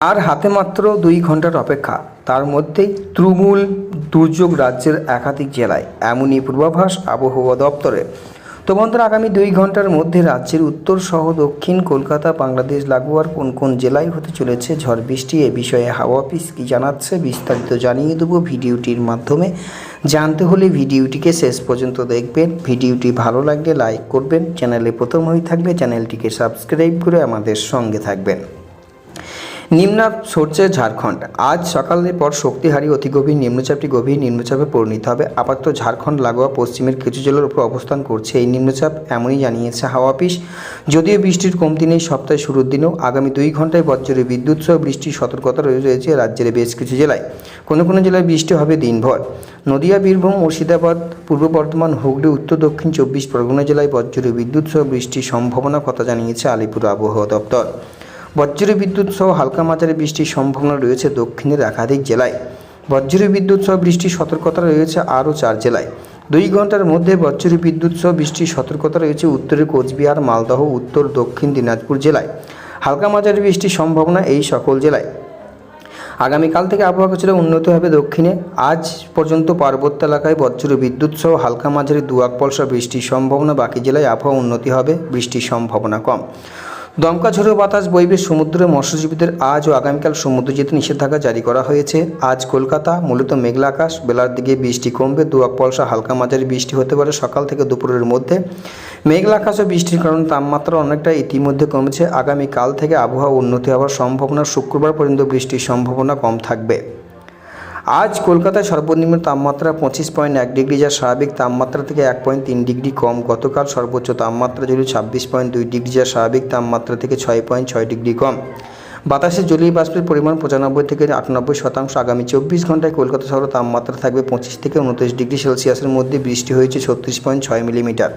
আর হাতে মাত্র দুই ঘণ্টার অপেক্ষা। তার মধ্যেই তৃণমূল দুর্যোগ রাজ্যের একাধিক জেলায় এমনই পূর্বাভাস আবহাওয়া দপ্তরে। তো বন্ধুরা, আগামী দুই ঘণ্টার মধ্যে রাজ্যের উত্তর সহ দক্ষিণ কলকাতা, বাংলাদেশ, লাগোয়ার কোন কোন জেলায় হতে চলেছে ঝড় বৃষ্টি এ বিষয়ে হাওয়া অফিস কী জানাচ্ছে বিস্তারিত জানিয়ে দেবো ভিডিওটির মাধ্যমে। জানতে হলে ভিডিওটিকে শেষ পর্যন্ত দেখবেন। ভিডিওটি ভালো লাগলে লাইক করবেন। চ্যানেলে প্রথম হয়ে থাকলে চ্যানেলটিকে সাবস্ক্রাইব করে আমাদের সঙ্গে থাকবেন। নিম্নাপ সরছে ঝাড়খণ্ড। আজ সকালের পর শক্তিহারী, অতি গভীর, নিম্নচাপটি গভীর, নিম্নচাপে পরিণত হবে। আপাতত ঝাড়খণ্ড লাগোয়া পশ্চিমের কিছু জেলার উপর অবস্থান করছে। এই নিম্নচাপ এমনই জানিয়েছে হাওয়া অফিস। যদিও বৃষ্টির কমতি নেই সপ্তাহের শুরুর দিনেও, আগামী দুই ঘন্টায় বজ্রের বিদ্যুৎ সহ বৃষ্টির সতর্কতা রয়ে- রয়েছে রাজ্যের বেশ কিছু জেলায়। কোনো কোনো জেলায় বৃষ্টি হবে দিনভর। নদিয়া, বীরভূম, মুর্শিদাবাদ, পূর্ব বর্ধমান, হুগলি, উত্তর, দক্ষিণ চব্বিশ পরগনা জেলায় বজ্রের বিদ্যুৎ সহ বৃষ্টির সম্ভাবনা কথা জানিয়েছে আলিপুর আবহাওয়া দপ্তর। বজ্র বিদ্যুৎ সহ হালকা মাঝারি বৃষ্টির সম্ভাবনা রয়েছে দক্ষিণের একাধিক জেলায়। বজ্র বিদ্যুৎ সহ বৃষ্টির সতর্কতা রয়েছে আরও চার জেলায়। দুই ঘণ্টার মধ্যে বজ্র বিদ্যুৎ সহ বৃষ্টির সতর্কতা রয়েছে উত্তরের কোচবিহার, মালদহ, উত্তর, দক্ষিণ দিনাজপুর জেলায়। হালকা মাঝারি বৃষ্টির সম্ভাবনা এই সকল জেলায়। আগামীকাল থেকে আবহাওয়া কিছুটা উন্নত হবে দক্ষিণে। আজ পর্যন্ত পার্বত্য এলাকায় বজ্র বিদ্যুৎ সহ হালকা মাঝারি দুয়াক পলসা বৃষ্টির সম্ভাবনা। বাকি জেলায় আবহাওয়া উন্নতি হবে, বৃষ্টির সম্ভাবনা কম। দমকা ঝোড়ো বাতাস বইবে সমুদ্রে মৎস্যজীবীদের আজ ও আগামীকাল সমুদ্র যেতে নিষেধাজ্ঞা জারি করা হয়েছে। আজ কলকাতা, মূলত মেঘলা আকাশ, বেলার দিকে বৃষ্টি কমবে দুয়াক পলসা হালকা মাঝারি বৃষ্টি হতে পারে সকাল থেকে দুপুরের মধ্যে। মেঘলা আকাশ ও বৃষ্টির কারণে তাপমাত্রা অনেকটা ইতিমধ্যে কমেছে। আগামীকাল থেকে আবহাওয়া উন্নতি হওয়ার সম্ভাবনা শুক্রবার পর্যন্ত বৃষ্টির সম্ভাবনা কম থাকবে। আজ কলকাতায় সর্বনিম্ন তাপমাত্রা পঁচিশ পয়েন্ট এক ডিগ্রি, যা স্বাভাবিক তাপমাত্রা থেকে এক পয়েন্ট তিন ডিগ্রি কম। গতকাল সর্বোচ্চ তাপমাত্রা ছিল ছাব্বিশ পয়েন্ট দুই ডিগ্রি, যা স্বাভাবিক তাপমাত্রা থেকে ছয় পয়েন্ট ছয় ডিগ্রি কম। বাতাসে জলীয় বাষ্পের পরিমাণ পঁচানব্বই থেকে আটানব্বই শতাংশ। আগামী চব্বিশ ঘন্টায় কলকাতা শহরে তাপমাত্রা থাকবে পঁচিশ থেকে উনত্রিশ ডিগ্রি সেলসিয়াসের মধ্যে। বৃষ্টি হয়েছে ছত্রিশ পয়েন্ট ছয় মিলিমিটার।